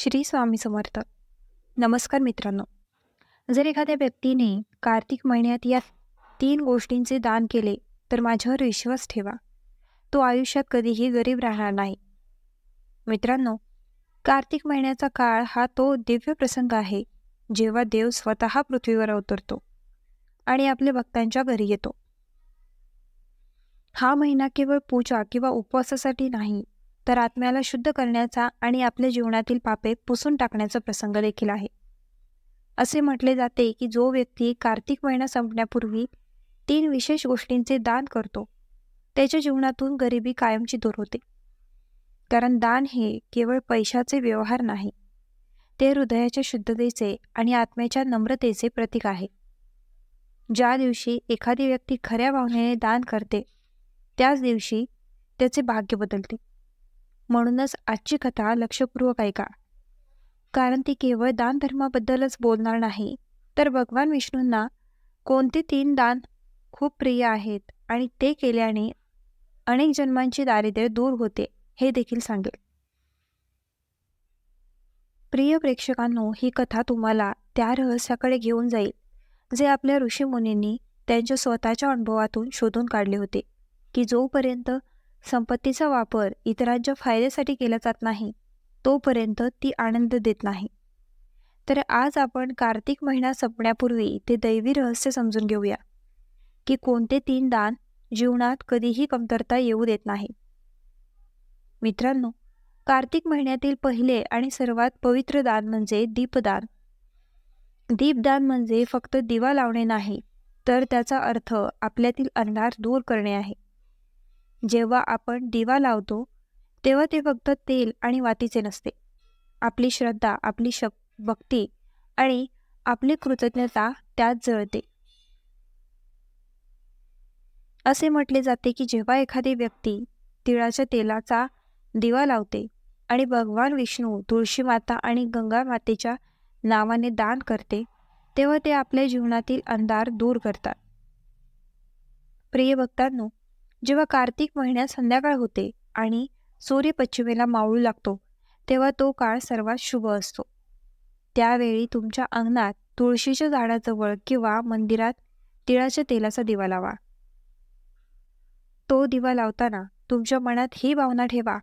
श्री स्वामी समर्थ. नमस्कार मित्रांनो. जर एखाद्या व्यक्तीने कार्तिक महिन्यात या तीन गोष्टींचे दान केले तर माझ्यावर विश्वास ठेवा. तो आयुष्यात कधीही गरीब राहणार नाही. मित्रांनो कार्तिक महिन्याचा काळ हा तो दिव्य प्रसंग आहे जेव्हा देव स्वतः पृथ्वीवर अवतरतो आणि आपल्या भक्तांच्या घरी येतो. हा महिना केवळ पूजा किंवा उपवासासाठी नाही तर आत्म्याला शुद्ध करण्याचा आणि आपल्या जीवनातील पापे पुसून टाकण्याचा प्रसंग देखील आहे. असे म्हटले जाते की जो व्यक्ती कार्तिक महिना संपण्यापूर्वी तीन विशेष गोष्टींचे दान करतो त्याच्या जीवनातून गरिबी कायमची दूर होते. कारण दान हे केवळ पैशाचे व्यवहार नाही ते हृदयाच्या शुद्धतेचे आणि आत्म्याच्या नम्रतेचे प्रतीक आहे. ज्या दिवशी एखादी व्यक्ती खऱ्या भावनेने दान करते त्याच दिवशी त्याचे भाग्य बदलते. म्हणूनच आजची कथा लक्षपूर्वक ऐका. कारण ती केवळ दानधर्माबद्दलच बोलणार नाही तर भगवान विष्णूंना कोणते तीन दान खूप प्रिय आहेत आणि ते केल्याने अनेक जन्मांची दारिद्र्य दूर होते हे देखील सांगेल. प्रिय प्रेक्षकांनो ही कथा तुम्हाला त्या रहस्याकडे घेऊन जाईल जे आपल्या ऋषीमुनींनी त्यांच्या स्वतःच्या अनुभवातून शोधून काढले होते की जोपर्यंत संपत्तीचा वापर इतरांच्या फायद्यासाठी केला जात नाही तोपर्यंत ती आनंद देत नाही. तर आज आपण कार्तिक महिना संपण्यापूर्वी ते दैवी रहस्य समजून घेऊया की कोणते तीन दान जीवनात कधीही कमतरता येऊ देत नाही. मित्रांनो कार्तिक महिन्यातील पहिले आणि सर्वात पवित्र दान म्हणजे दीपदान. दीपदान म्हणजे फक्त दिवा लावणे नाही तर त्याचा अर्थ आपल्यातील अंधार दूर करणे आहे. जेव्हा आपण दिवा लावतो तेव्हा ते फक्त तेल आणि वातीचे नसते. आपली श्रद्धा आपली शक भक्ती आणि आपली कृतज्ञता त्यात जळते. असे म्हटले जाते की जेव्हा एखादी व्यक्ती तिळाच्या तेलाचा दिवा लावते आणि भगवान विष्णू तुळशी माता आणि गंगा मातेच्या नावाने दान करते तेव्हा ते आपल्या जीवनातील अंधार दूर करतात. प्रिय भक्तांनो जेव्हा कार्तिक महिन्यात संध्याकाळ होते आणि सूर्य पश्चिमेला मावळू लागतो तेव्हा तो काळ सर्वात शुभ असतो. त्यावेळी तुमच्या अंगणात तुळशीच्या झाडाजवळ किंवा मंदिरात तिळाच्या तेलाचा दिवा लावा. तो दिवा लावताना तुमच्या मनात ही भावना ठेवा.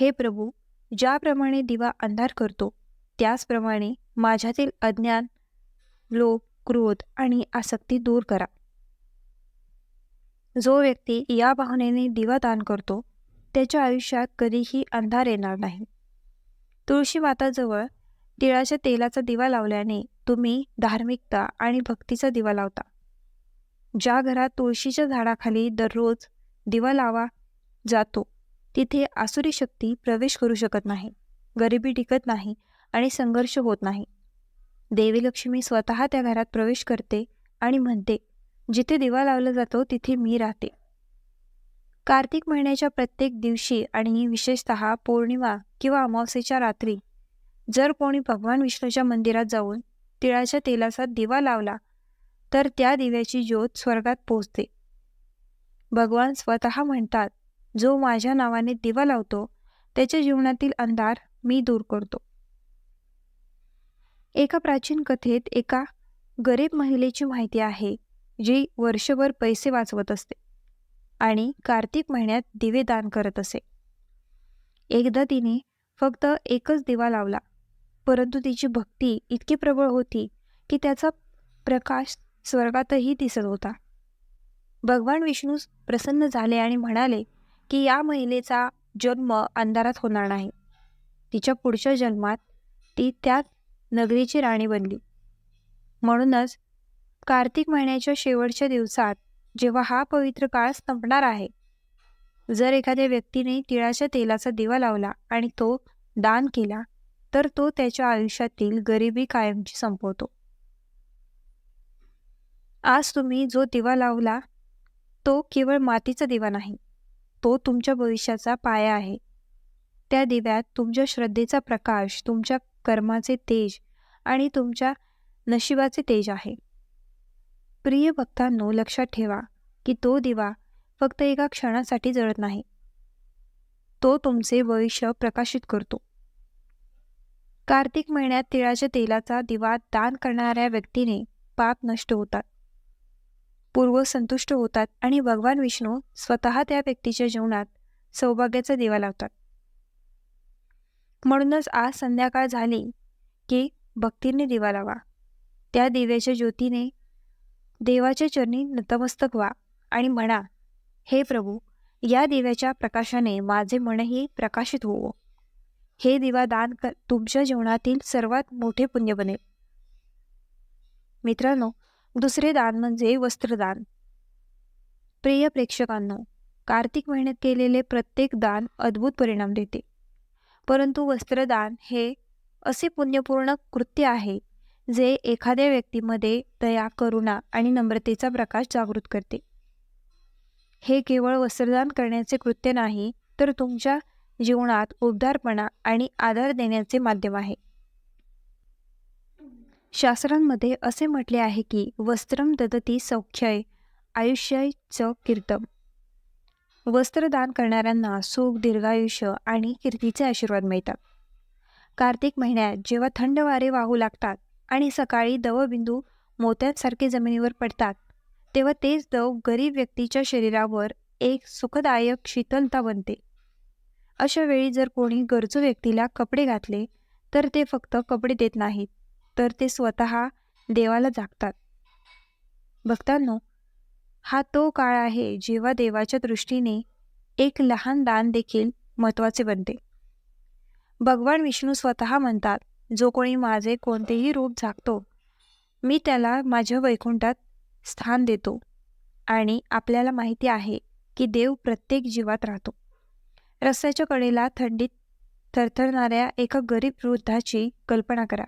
हे प्रभू ज्याप्रमाणे दिवा अंधार करतो त्याचप्रमाणे माझ्यातील अज्ञान लोभ क्रोध आणि आसक्ती दूर करा. जो व्यक्ती या भावनेने दिवा दान करतो त्याच्या आयुष्यात कधीही अंधार येणार नाही. तुळशी माताजवळ तिळाच्या तेलाचा दिवा लावल्याने तुम्ही धार्मिकता आणि भक्तीचा दिवा लावता. ज्या घरात तुळशीच्या झाडाखाली दररोज दिवा लावा जातो तिथे आसुरी शक्ती प्रवेश करू शकत नाही गरिबी टिकत नाही आणि संघर्ष होत नाही. देवी लक्ष्मी स्वतः त्या घरात प्रवेश करते आणि म्हणते जिथे दिवा लावला जातो तिथे मी राहते. कार्तिक महिन्याच्या प्रत्येक दिवशी आणि विशेषत पौर्णिमा किंवा अमावस्येच्या रात्री जर कोणी भगवान विष्णूच्या मंदिरात जाऊन तिळाच्या तेलाचा दिवा लावला तर त्या दिव्याची ज्योत स्वर्गात पोचते भगवान स्वतः म्हणतात जो माझ्या नावाने दिवा लावतो त्याच्या जीवनातील अंधार मी दूर करतो. एका प्राचीन कथेत एका गरीब महिलेची माहिती आहे जी वर्षभर पैसे वाचवत असते आणि कार्तिक महिन्यात दिवे दान करत असे. एकदा तिने फक्त एकच दिवा लावला परंतु तिची भक्ती इतकी प्रबळ होती की त्याचा प्रकाश स्वर्गातही दिसत होता. भगवान विष्णू प्रसन्न झाले आणि म्हणाले की या महिलेचा जन्म अंधारात होणार नाही. तिच्या पुढच्या जन्मात ती त्या नगरीची राणी बनली. म्हणूनच कार्तिक महिन्याच्या शेवटच्या दिवसात जेव्हा हा पवित्र काळ संपणार आहे. जर एखाद्या व्यक्तीने तिळाच्या तेलाचा दिवा लावला आणि तो दान केला तर तो त्याच्या आयुष्यातील गरिबी कायमची संपवतो. आज तुम्ही जो दिवा लावला तो केवळ मातीचा दिवा नाही तो तुमच्या भविष्याचा पाया आहे. त्या दिव्यात तुमच्या श्रद्धेचा प्रकाश तुमच्या कर्माचे तेज आणि तुमच्या नशिबाचे तेज आहे. प्रिय भक्तांनो लक्षात ठेवा की तो दिवा फक्त एका क्षणासाठी जळत नाही. तो तुमचे भविष्य प्रकाशित करतो. कार्तिक महिन्यात तिळाच्या तेलाचा दिवा दान करणाऱ्या व्यक्तीने पाप नष्ट होतात. पूर्व संतुष्ट होतात आणि भगवान विष्णू स्वतः त्या व्यक्तीच्या जीवनात सौभाग्याचा दिवा लावतात. म्हणूनच आज संध्याकाळ झाली की भक्तीने दिवा लावा. त्या दिव्याच्या ज्योतीने देवाच्या चरणी नतमस्तक व्हा आणि म्हणा हे प्रभू या दिव्याच्या प्रकाशाने माझे मनही प्रकाशित होवो. हे दिवा दान कर तुमच्या जीवनातील सर्वात मोठे पुण्य बनेल. मित्रांनो दुसरे दान म्हणजे वस्त्रदान. प्रिय प्रेक्षकांनो कार्तिक महिन्यात केलेले प्रत्येक दान अद्भुत परिणाम देते. परंतु वस्त्रदान हे असे पुण्यपूर्ण कृत्य आहे जे एखाद्या व्यक्तीमध्ये दया करुणा आणि नम्रतेचा प्रकाश जागृत करते. हे केवळ वस्त्रदान करण्याचे कृत्य नाही तर तुमच्या जीवनात उबदारपणा आणि आधार देण्याचे माध्यम आहे. शास्त्रांमध्ये असे म्हटले आहे की वस्त्रम ददती सौख्यय आयुष्य च कीर्तम. वस्त्रदान करणाऱ्यांना सुख दीर्घायुष्य आणि कीर्तीचे आशीर्वाद मिळतात. कार्तिक महिन्यात जेव्हा थंड वारे वाहू लागतात आणि सकाळी दवबिंदू मोत्यांसारखे जमिनीवर पडतात. तेव्हा तेच दव गरीब व्यक्तीच्या शरीरावर एक सुखदायक शीतलता बनते. अशा वेळी जर कोणी गरजू व्यक्तीला कपडे घातले तर ते फक्त कपडे देत नाहीत तर ते स्वतः देवाला जागतात. भक्तांनो हा तो काळ आहे जेव्हा देवाच्या दृष्टीने एक लहान दान देखील महत्त्वाचे बनते. भगवान विष्णू स्वतः म्हणतात जो कोणी माझे कोणतेही रूप झाकतो मी त्याला माझ्या वैकुंठात स्थान देतो आणि आपल्याला माहिती आहे की देव प्रत्येक जीवात राहतो. रस्त्याच्या कडेला थंडीत थरथरणाऱ्या एका गरीब वृद्धाची कल्पना करा.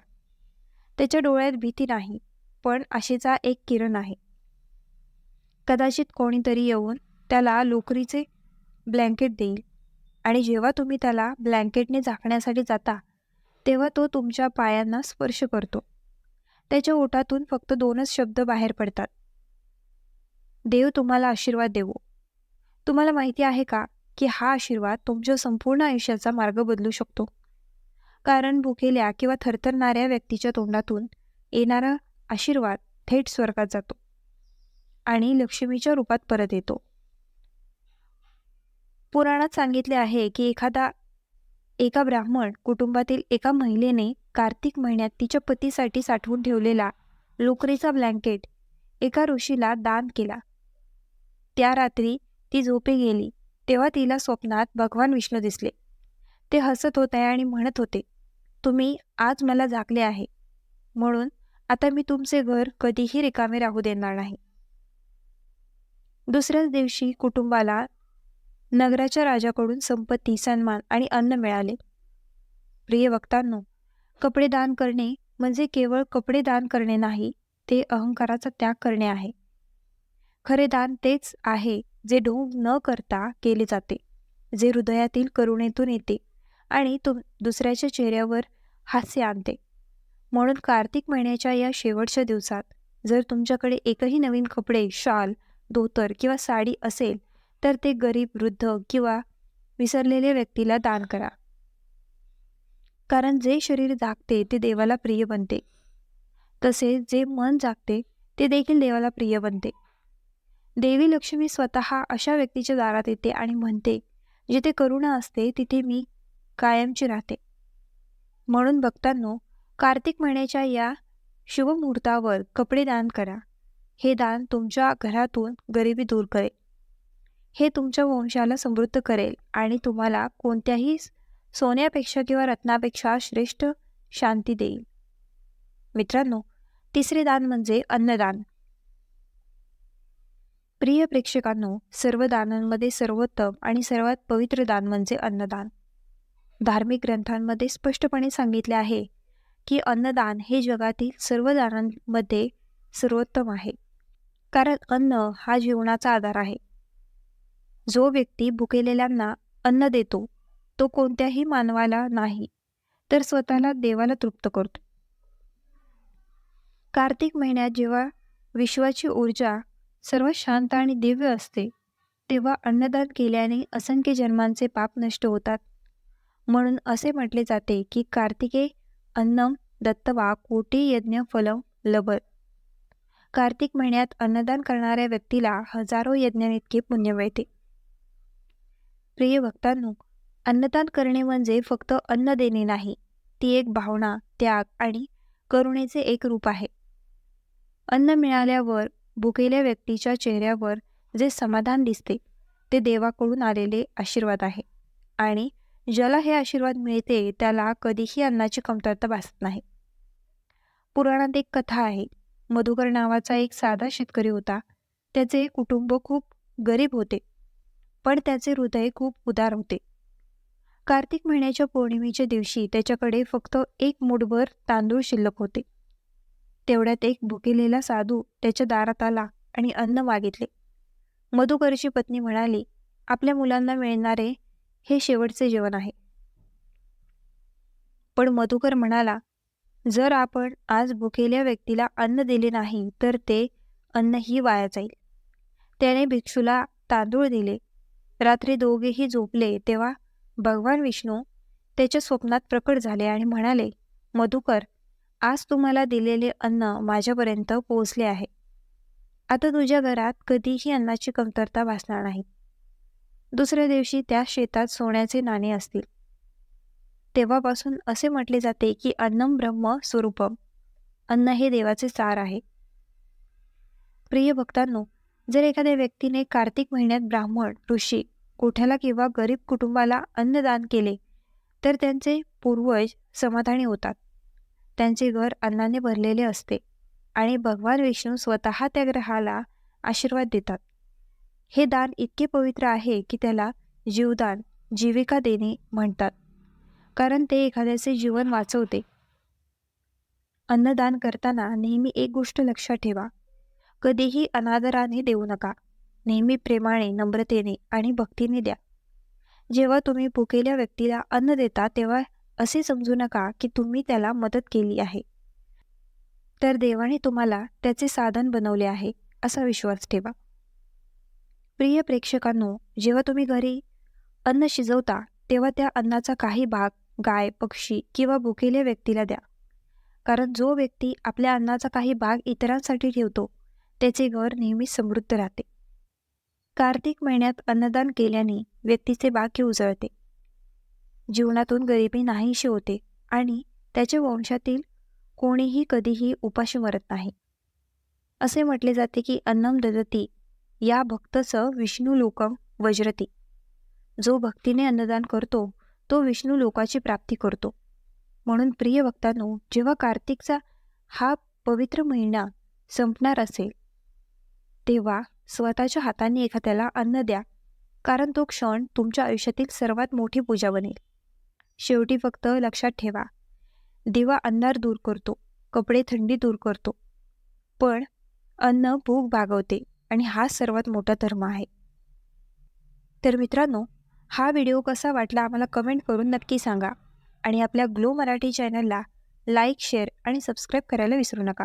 त्याच्या डोळ्यात भीती नाही पण आशेचा एक किरण आहे. कदाचित कोणीतरी येऊन त्याला लोकरीचे ब्लँकेट देईल आणि जेव्हा तुम्ही त्याला ब्लँकेटने झाकण्यासाठी जाता तेव्हा तो तुमच्या पायांना स्पर्श करतो. त्याच्या ओठातून फक्त दोनच शब्द बाहेर पडतात. देव तुम्हाला आशीर्वाद देवो. तुम्हाला माहिती आहे का की हा आशीर्वाद तुमच्या संपूर्ण आयुष्याचा मार्ग बदलू शकतो. कारण भुकेल्या किंवा थरथरणाऱ्या व्यक्तीच्या तोंडातून येणारा आशीर्वाद थेट स्वर्गात जातो आणि लक्ष्मीच्या रूपात परत येतो. पुराणात सांगितले आहे की एखादा एका ब्राह्मण कुटुंबातील एका महिलेने कार्तिक महिन्यात तिच्या पतीसाठी साठवून ठेवलेला लोकरीचा ब्लँकेट एका ऋषीला दान केला. त्या रात्री ती झोपे गेली तेव्हा तिला स्वप्नात भगवान विष्णू दिसले. ते हसत होते आणि म्हणत होते तुम्ही आज मला जागले आहे. म्हणून आता मी तुमचे घर कधीही रिकामे राहू देणार नाही. दुसऱ्याच दिवशी कुटुंबाला नगराच्या राजाकडून संपत्ती सन्मान आणि अन्न मिळाले. प्रिय वक्तांनो कपडे दान करणे म्हणजे केवळ कपडे दान करणे नाही ते अहंकाराचा त्याग करणे आहे. खरे दान तेच आहे जे ढोंग न करता केले जाते जे हृदयातील करुणेतून येते आणि तुम दुसऱ्याच्या चेहऱ्यावर हास्य आणते. म्हणून कार्तिक महिन्याच्या या शेवटच्या दिवसात जर तुमच्याकडे एकही नवीन कपडे शाल धोतर किंवा साडी असेल तर ते गरीब वृद्ध किंवा विसरलेल्या व्यक्तीला दान करा. कारण जे शरीर जागते ते देवाला प्रिय बनते. तसेच जे मन जागते ते देखील देवाला प्रिय बनते. देवी लक्ष्मी स्वतः अशा व्यक्तीच्या दारात येते आणि म्हणते जिथे करुणा असते तिथे मी कायमची राहते. म्हणून भक्तांनो कार्तिक महिन्याच्या या शुभमुहूर्तावर कपडे दान करा. हे दान तुमच्या घरातून गरिबी दूर करेल. हे तुमच्या वंशाला समृद्ध करेल आणि तुम्हाला कोणत्याही सोन्यापेक्षा किंवा रत्नापेक्षा श्रेष्ठ शांती देईल. मित्रांनो तिसरे दान म्हणजे अन्नदान. प्रिय प्रेक्षकांनो सर्व दानांमध्ये सर्वोत्तम आणि सर्वात पवित्र दान म्हणजे अन्नदान. धार्मिक ग्रंथांमध्ये स्पष्टपणे सांगितले आहे की अन्नदान हे जगातील सर्व दानांमध्ये सर्वोत्तम आहे. कारण अन्न हा जीवनाचा आधार आहे. जो व्यक्ती भुकेलेल्यांना अन्न देतो तो कोणत्याही मानवाला नाही तर स्वतःला देवाला तृप्त करतो. कार्तिक महिन्यात जेव्हा विश्वाची ऊर्जा सर्व शांत आणि दिव्य असते तेव्हा अन्नदान केल्याने असंख्य जन्मांचे पाप नष्ट होतात. म्हणून असे म्हटले जाते की कार्तिके अन्नम दत्तवा कोटी यज्ञ फलम लबर कार्तिक महिन्यात अन्नदान करणाऱ्या व्यक्तीला हजारो यज्ञांइतके पुण्य मिळते. प्रिय भक्तांनो अन्नदान करणे म्हणजे फक्त अन्न देणे नाही ती एक भावना त्याग आणि करुणेचे एक रूप आहे. अन्न मिळाल्यावर भुकेल्या व्यक्तीच्या चेहऱ्यावर जे समाधान दिसते ते देवाकडून आलेले आशीर्वाद आहे. आणि ज्याला हे आशीर्वाद मिळते त्याला कधीही अन्नाची कमतरता भासत नाही. पुराणात एक कथा आहे. मधुकर नावाचा एक साधा शेतकरी होता. त्याचे कुटुंब खूप गरीब होते. पण त्याचे हृदय खूप उदार होते. कार्तिक महिन्याच्या पौर्णिमेच्या दिवशी त्याच्याकडे फक्त एक मुठभर तांदूळ शिल्लक होते. तेवढ्यात एक भुकेलेला साधू त्याच्या दारात आला आणि अन्न मागितले. मधुकरची पत्नी म्हणाली आपल्या मुलांना मिळणारे हे शेवटचे जेवण आहे. पण मधुकर म्हणाला जर आपण आज भुकेल्या व्यक्तीला अन्न दिले नाही तर ते अन्नही वाया जाईल. त्याने भिक्षूला तांदूळ दिले. रात्री दोघेही झोपले तेव्हा भगवान विष्णू त्याच्या स्वप्नात प्रकट झाले आणि म्हणाले मधुकर आज तुम्हाला दिलेले अन्न माझ्यापर्यंत पोहोचले आहे. आता तुझ्या घरात कधीही अन्नाची कमतरता भासणार नाही. दुसऱ्या दिवशी त्या शेतात सोन्याचे नाणे असतील. तेव्हापासून असे म्हटले जाते की अन्नम ब्रह्म स्वरूपम. अन्न हे देवाचे सार आहे. प्रिय भक्तांनो जर एखाद्या व्यक्तीने कार्तिक महिन्यात ब्राह्मण ऋषी कोठ्याला किंवा गरीब कुटुंबाला अन्नदान केले तर त्यांचे पूर्वज समाधानी होतात. त्यांचे घर अन्नाने भरलेले असते आणि भगवान विष्णू स्वतः त्या ग्रहाला आशीर्वाद देतात. हे दान इतके पवित्र आहे की त्याला जीवदान जीविका देणे म्हणतात कारण ते एखाद्याचे जीवन वाचवते. अन्नदान करताना नेहमी एक गोष्ट लक्षात ठेवा कधीही अनादराने देऊ नका. नेहमी प्रेमाने नम्रतेने आणि भक्तीने द्या. जेव्हा तुम्ही भुकेल्या व्यक्तीला अन्न देता तेव्हा असे समजू नका की तुम्ही त्याला मदत केली आहे. तर देवाने तुम्हाला त्याचे साधन बनवले आहे असा विश्वास ठेवा. प्रिय प्रेक्षकांनो जेव्हा तुम्ही घरी अन्न शिजवता तेव्हा त्या अन्नाचा काही भाग गाय पक्षी किंवा भुकेल्या व्यक्तीला द्या. कारण जो व्यक्ती आपल्या अन्नाचा काही भाग इतरांसाठी ठेवतो त्याचे घर नेहमी समृद्ध राहते. कार्तिक महिन्यात अन्नदान केल्याने व्यक्तीचे भाग्य उजळते. जीवनातून गरिबी नाहीशी होते आणि त्याच्या वंशातील कोणीही कधीही उपाशी मरत नाही. असे म्हटले जाते की अन्नम ददती या भक्तचं विष्णू लोकम वज्रती. जो भक्तीने अन्नदान करतो तो विष्णू लोकाची प्राप्ती करतो. म्हणून प्रिय भक्तांनो जेव्हा कार्तिकचा हा पवित्र महिना संपणार असेल तेव्हा स्वतःच्या हाताने एखाद्याला अन्न द्या कारण तो क्षण तुमच्या आयुष्यातील सर्वात मोठी पूजा बनेल. शेवटी फक्त लक्षात ठेवा दिवा अन्नार दूर करतो कपडे थंडी दूर करतो पण अन्न भूक भागवते आणि हा सर्वात मोठा धर्म आहे. तर मित्रांनो हा व्हिडिओ कसा वाटला आम्हाला कमेंट करून नक्की सांगा आणि आपल्या ग्लो मराठी चॅनलला लाईक शेअर आणि सबस्क्राईब करायला विसरू नका.